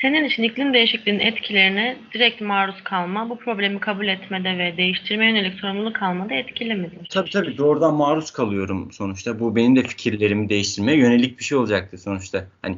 Senin için iklim değişikliğinin etkilerine direkt maruz kalma, bu problemi kabul etmede ve değiştirmeye yönelik sorumluluk almada etkili midir? Tabii tabii doğrudan maruz kalıyorum sonuçta. Bu benim de fikirlerimi değiştirmeye yönelik bir şey olacaktı sonuçta. Hani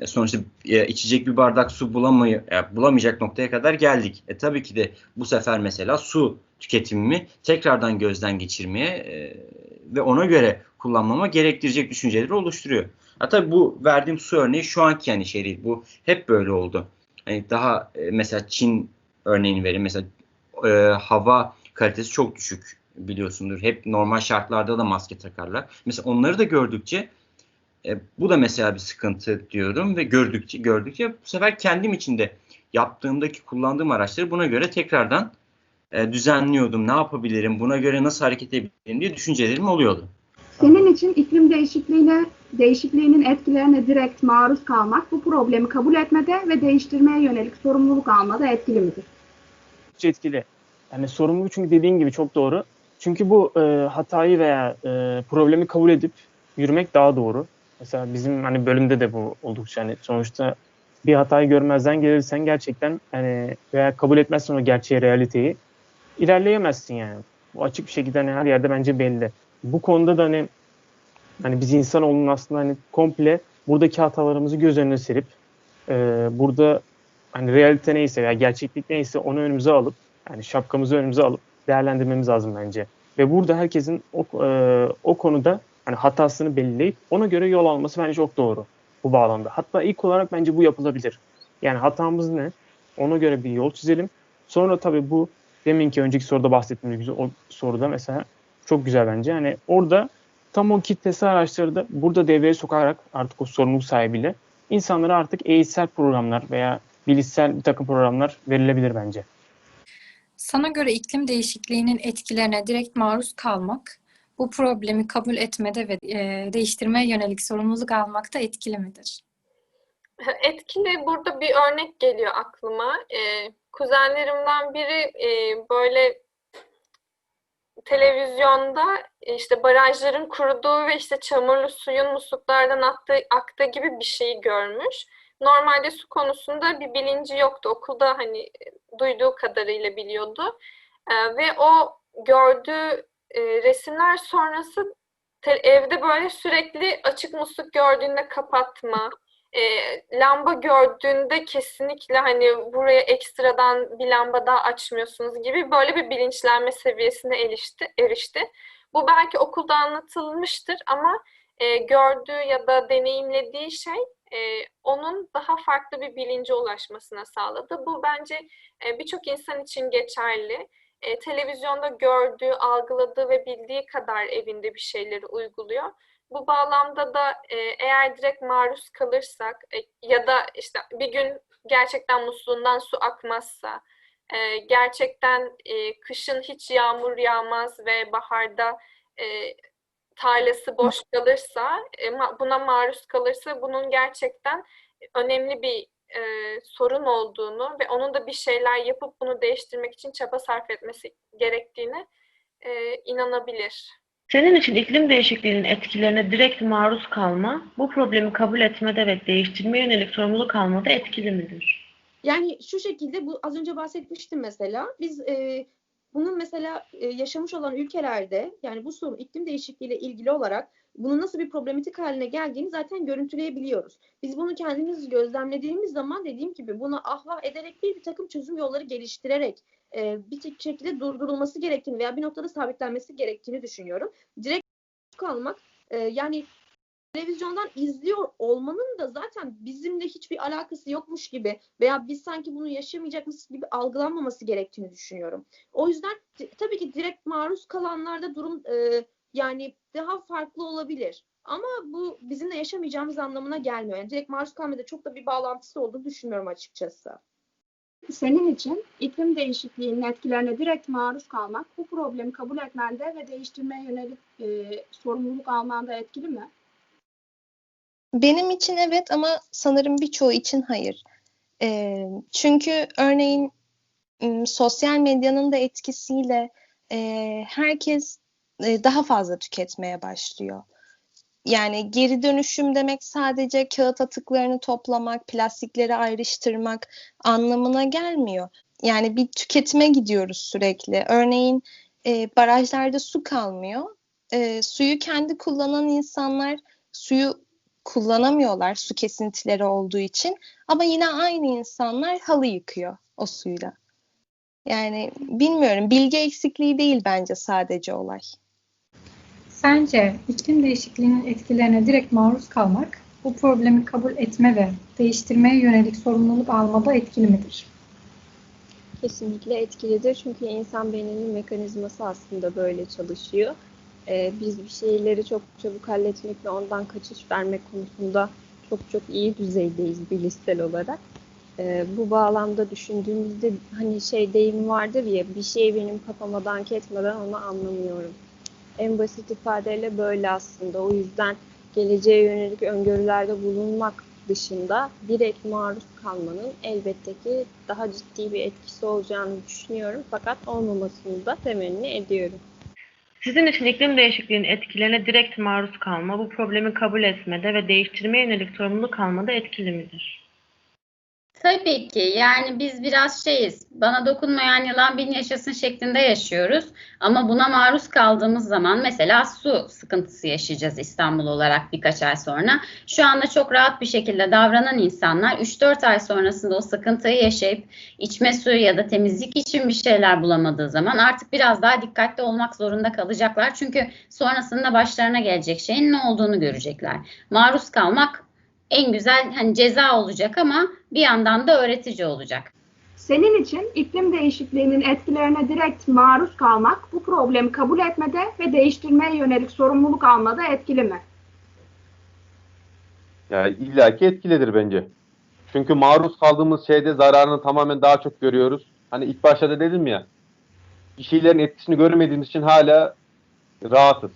e, sonuçta e, içecek bir bardak su bulamay bulamayacak noktaya kadar geldik. E tabii ki de bu sefer mesela su tüketimimi tekrardan gözden geçirmeye e, ve ona göre kullanmama gerektirecek düşünceleri oluşturuyor. Ha tabii bu verdiğim su örneği şu anki yani şey değil. Bu hep böyle oldu. Hani daha e, mesela Çin örneğini vereyim. Mesela e, hava kalitesi çok düşük biliyorsundur. Hep normal şartlarda da maske takarlar. Mesela onları da gördükçe e, bu da mesela bir sıkıntı diyorum ve gördükçe gördükçe bu sefer kendim için de yaptığımdaki kullandığım araçları buna göre tekrardan e, düzenliyordum. Ne yapabilirim? Buna göre nasıl hareket edebilirim diye düşüncelerim oluyordu. Senin için iklim değişikliğine değişikliğinin etkilerine direkt maruz kalmak bu problemi kabul etmede ve değiştirmeye yönelik sorumluluk almada etkili midir? Çok etkili. Yani sorumluluk çünkü dediğin gibi çok doğru. Çünkü bu e, hatayı veya e, problemi kabul edip yürümek daha doğru. Mesela bizim hani bölümde de bu oldukça hani sonuçta bir hatayı görmezden gelirsen gerçekten hani veya kabul etmezsen o gerçeği, realiteyi ilerleyemezsin yani. Bu açık bir şekilde hani her yerde bence belli. Bu konuda da hani hani biz insanoğlunun aslında hani komple buradaki hatalarımızı göz önüne serip e, burada hani realite neyse veya gerçeklik neyse onu önümüze alıp yani şapkamızı önümüze alıp değerlendirmemiz lazım bence. Ve burada herkesin o, e, o konuda hani hatasını belirleyip ona göre yol alması bence çok doğru bu bağlamda. Hatta ilk olarak bence bu yapılabilir. Yani hatamız ne? Ona göre bir yol çizelim. Sonra tabii bu deminki önceki soruda bahsettiğimiz o soruda mesela çok güzel bence. Yani orada tam o kitlesi araçları da burada devreye sokarak artık o sorumluluk sahibiyle insanlara artık eğitsel programlar veya bilişsel bir takım programlar verilebilir bence. Sana göre iklim değişikliğinin etkilerine direkt maruz kalmak, bu problemi kabul etmede ve e, değiştirmeye yönelik sorumluluk almakta etkili midir? Etkili burada bir örnek geliyor aklıma. Ee, kuzenlerimden biri e, böyle televizyonda e, işte barajların kuruduğu ve işte çamurlu suyun musluklardan aktığı, aktığı gibi bir şeyi görmüş. Normalde su konusunda bir bilinci yoktu. Okulda hani e, duyduğu kadarıyla biliyordu. Ee, ve o gördüğü e, resimler sonrası evde böyle sürekli açık musluk gördüğünde kapatma, e, lamba gördüğünde kesinlikle hani buraya ekstradan bir lamba daha açmıyorsunuz gibi böyle bir bilinçlenme seviyesine erişti. erişti. Bu belki okulda anlatılmıştır ama e, gördüğü ya da deneyimlediği şey e, onun daha farklı bir bilince ulaşmasına sağladı. Bu bence e, birçok insan için geçerli. E, televizyonda gördüğü, algıladığı ve bildiği kadar evinde bir şeyleri uyguluyor. Bu bağlamda da e, eğer direkt maruz kalırsak e, ya da işte bir gün gerçekten musluğundan su akmazsa, e, gerçekten e, kışın hiç yağmur yağmaz ve baharda e, tarlası boş kalırsa, e, buna maruz kalırsa bunun gerçekten önemli bir e, sorun olduğunu ve onun da bir şeyler yapıp bunu değiştirmek için çaba sarf etmesi gerektiğine e, inanabilir. Senin için iklim değişikliğinin etkilerine direkt maruz kalma, bu problemi kabul etmede ve değiştirmeye yönelik sorumluluk almada etkili midir? Yani şu şekilde bu az önce bahsetmiştim mesela. Biz e, bunun mesela e, yaşamış olan ülkelerde yani bu sorun iklim değişikliğiyle ilgili olarak bunun nasıl bir problematik haline geldiğini zaten görüntüleyebiliyoruz. Biz bunu kendimiz gözlemlediğimiz zaman dediğim gibi bunu ahvah ederek bir, bir takım çözüm yolları geliştirerek e, bir şekilde durdurulması gerektiğini veya bir noktada sabitlenmesi gerektiğini düşünüyorum. Direkt kalmak e, yani televizyondan izliyor olmanın da zaten bizimle hiçbir alakası yokmuş gibi veya biz sanki bunu yaşamayacakmışız gibi algılanmaması gerektiğini düşünüyorum. O yüzden tabii ki direkt maruz kalanlarda durum e, yani daha farklı olabilir. Ama bu bizim de yaşamayacağımız anlamına gelmiyor. Yani direkt maruz kalmada çok da bir bağlantısı olduğunu düşünmüyorum açıkçası. Senin için iklim değişikliğinin etkilerine direkt maruz kalmak bu problemi kabul etmende ve değiştirmeye yönelik e, sorumluluk almanda etkili mi? Benim için evet ama sanırım birçoğu için hayır. Ee, çünkü örneğin sosyal medyanın da etkisiyle e, herkes e, daha fazla tüketmeye başlıyor. Yani geri dönüşüm demek sadece kağıt atıklarını toplamak, plastikleri ayrıştırmak anlamına gelmiyor. Yani bir tüketime gidiyoruz sürekli. Örneğin e, barajlarda su kalmıyor. E, suyu kendi kullanan insanlar suyu kullanamıyorlar su kesintileri olduğu için. Ama yine aynı insanlar halı yıkıyor o suyla. Yani bilmiyorum bilgi eksikliği değil bence sadece olay. Sence iklim değişikliğinin etkilerine direkt maruz kalmak bu problemi kabul etme ve değiştirmeye yönelik sorumluluk almada etkili midir? Kesinlikle etkilidir. Çünkü insan beyninin mekanizması aslında böyle çalışıyor. Ee, biz bir şeyleri çok çabuk halletmek ve ondan kaçış vermek konusunda çok çok iyi düzeydeyiz bilişsel olarak. Ee, bu bağlamda düşündüğümüzde hani şey deyim vardır ya bir şey benim kafama dank etmeden onu anlamıyorum. En basit ifadeyle böyle aslında. O yüzden geleceğe yönelik öngörülerde bulunmak dışında direkt maruz kalmanın elbette ki daha ciddi bir etkisi olacağını düşünüyorum. Fakat olmamasını da temenni ediyorum. Sizin için iklim değişikliğinin etkilerine direkt maruz kalma, bu problemi kabul etmede ve değiştirmeye yönelik sorumluluk almada etkili midir? Tabii ki yani biz biraz şeyiz bana dokunmayan yılan bin yaşasın şeklinde yaşıyoruz ama buna maruz kaldığımız zaman mesela su sıkıntısı yaşayacağız İstanbul olarak birkaç ay sonra. Şu anda çok rahat bir şekilde davranan insanlar 3-4 ay sonrasında o sıkıntıyı yaşayıp içme suyu ya da temizlik için bir şeyler bulamadığı zaman artık biraz daha dikkatli olmak zorunda kalacaklar. Çünkü sonrasında başlarına gelecek şeyin ne olduğunu görecekler. Maruz kalmak en güzel hani ceza olacak ama bir yandan da öğretici olacak. Senin için iklim değişikliğinin etkilerine direkt maruz kalmak bu problemi kabul etmede ve değiştirmeye yönelik sorumluluk almada etkili mi? Yani illaki etkilidir bence. Çünkü maruz kaldığımız şeyde zararını tamamen daha çok görüyoruz. Hani ilk başta da dedim ya bir şeylerin etkisini görmediğimiz için hala rahatız.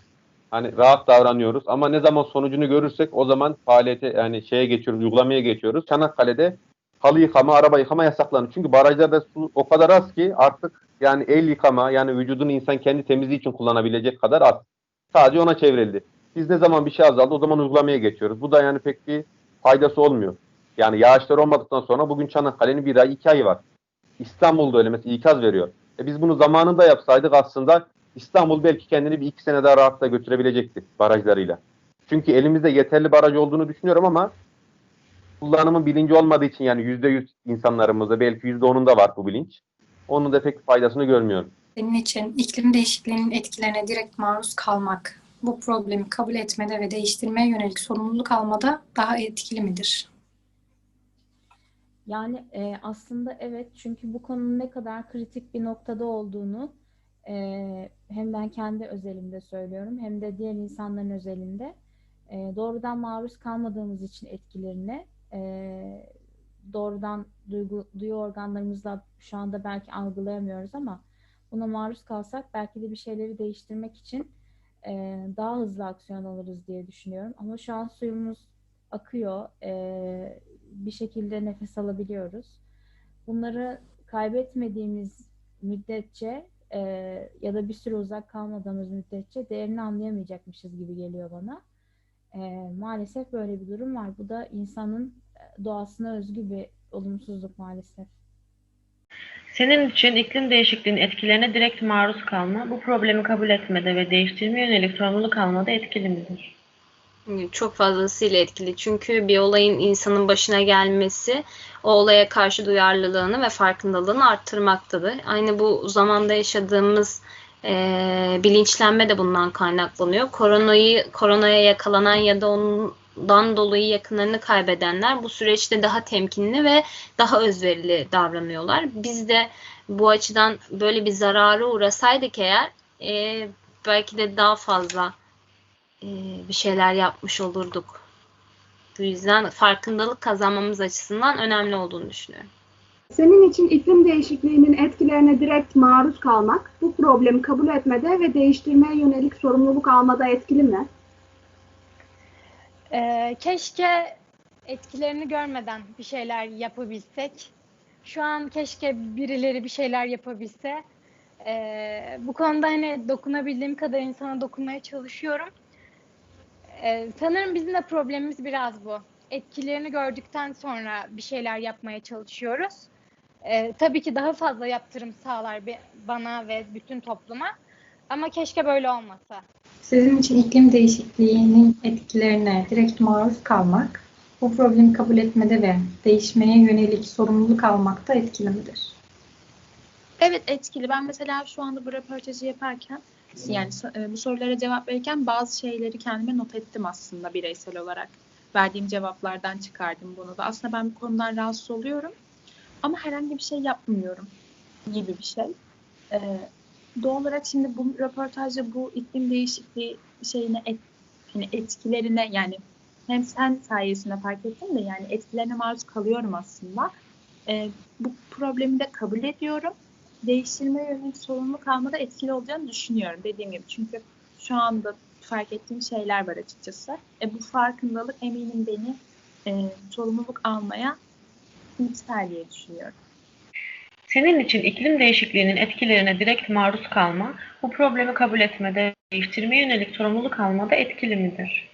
Hani rahat davranıyoruz ama ne zaman sonucunu görürsek o zaman faaliyete yani şeye geçiyoruz, uygulamaya geçiyoruz. Çanakkale'de halı yıkama, araba yıkama yasaklandı. Çünkü barajlarda su o kadar az ki artık yani el yıkama yani vücudunu insan kendi temizliği için kullanabilecek kadar az. Sadece ona çevrildi. Biz ne zaman bir şey azaldı o zaman uygulamaya geçiyoruz. Bu da yani pek bir faydası olmuyor. Yani yağışlar olmadıktan sonra bugün Çanakkale'nin bir ay iki ay var. İstanbul'da öyle mesela ikaz veriyor. E biz bunu zamanında yapsaydık aslında İstanbul belki kendini bir iki sene daha rahatla götürebilecekti barajlarıyla. Çünkü elimizde yeterli baraj olduğunu düşünüyorum ama kullanımın bilinci olmadığı için yani yüzde yüz insanlarımızda belki yüzde onun da var bu bilinç. Onun da pek faydasını görmüyorum. Senin için iklim değişikliğinin etkilerine direkt maruz kalmak bu problemi kabul etmede ve değiştirmeye yönelik sorumluluk almada daha etkili midir? Yani e, aslında evet çünkü bu konunun ne kadar kritik bir noktada olduğunu e, hem ben kendi özelimde söylüyorum hem de diğer insanların özelinde e, doğrudan maruz kalmadığımız için etkilerine e, doğrudan duygu, duyu organlarımızla şu anda belki algılayamıyoruz ama buna maruz kalsak belki de bir şeyleri değiştirmek için e, daha hızlı aksiyon alırız diye düşünüyorum. Ama şu an suyumuz akıyor, e, bir şekilde nefes alabiliyoruz. Bunları kaybetmediğimiz müddetçe e, ya da bir süre uzak kalmadığımız müddetçe değerini anlayamayacakmışız gibi geliyor bana. E, maalesef böyle bir durum var. Bu da insanın doğasına özgü bir olumsuzluk maalesef. Senin için iklim değişikliğinin etkilerine direkt maruz kalma, bu problemi kabul etmede ve değiştirmeye yönelik sorumluluk almada etkili midir? Çok fazlasıyla etkili. Çünkü bir olayın insanın başına gelmesi o olaya karşı duyarlılığını ve farkındalığını arttırmaktadır. Aynı bu zamanda yaşadığımız e, bilinçlenme de bundan kaynaklanıyor. Koronayı koronaya yakalanan ya da ondan dolayı yakınlarını kaybedenler bu süreçte daha temkinli ve daha özverili davranıyorlar. Biz de bu açıdan böyle bir zarara uğrasaydık eğer e, belki de daha fazla bir şeyler yapmış olurduk. Bu yüzden farkındalık kazanmamız açısından önemli olduğunu düşünüyorum. Senin için iklim değişikliğinin etkilerine direkt maruz kalmak bu problemi kabul etmede ve değiştirmeye yönelik sorumluluk almada etkili mi? Ee, keşke etkilerini görmeden bir şeyler yapabilsek. Şu an keşke birileri bir şeyler yapabilse. Ee, bu konuda hani dokunabildiğim kadar insana dokunmaya çalışıyorum. Ee, sanırım bizim de problemimiz biraz bu. Etkilerini gördükten sonra bir şeyler yapmaya çalışıyoruz. Ee, tabii ki daha fazla yaptırım sağlar bana ve bütün topluma. Ama keşke böyle olmasa. Sizin için iklim değişikliğinin etkilerine direkt maruz kalmak, bu problemi kabul etmede ve değişmeye yönelik sorumluluk almakta etkili midir? Evet etkili. Ben mesela şu anda bu röportajı yaparken yani e, bu sorulara cevap verirken bazı şeyleri kendime not ettim aslında bireysel olarak. Verdiğim cevaplardan çıkardım bunu da. Aslında ben bu konudan rahatsız oluyorum ama herhangi bir şey yapmıyorum gibi bir şey. Ee, doğal olarak şimdi bu röportajda bu iklim değişikliği şeyine et, hani etkilerine yani hem sen sayesinde fark ettim de yani etkilerine maruz kalıyorum aslında. Ee, bu problemi de kabul ediyorum değiştirme yönelik sorumluluk almada etkili olacağını düşünüyorum dediğim gibi. Çünkü şu anda fark ettiğim şeyler var açıkçası. E, bu farkındalık eminim beni e, sorumluluk almaya iter diye düşünüyorum. Senin için iklim değişikliğinin etkilerine direkt maruz kalma, bu problemi kabul etmede, değiştirmeye yönelik sorumluluk almada etkili midir?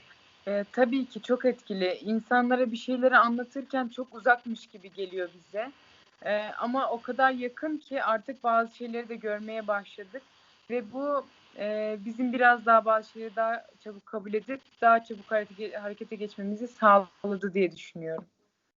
Ee, tabii ki çok etkili. İnsanlara bir şeyleri anlatırken çok uzakmış gibi geliyor bize. Ee, ama o kadar yakın ki artık bazı şeyleri de görmeye başladık. Ve bu e, bizim biraz daha bazı şeyleri daha çabuk kabul edip daha çabuk hareket, harekete geçmemizi sağladı diye düşünüyorum.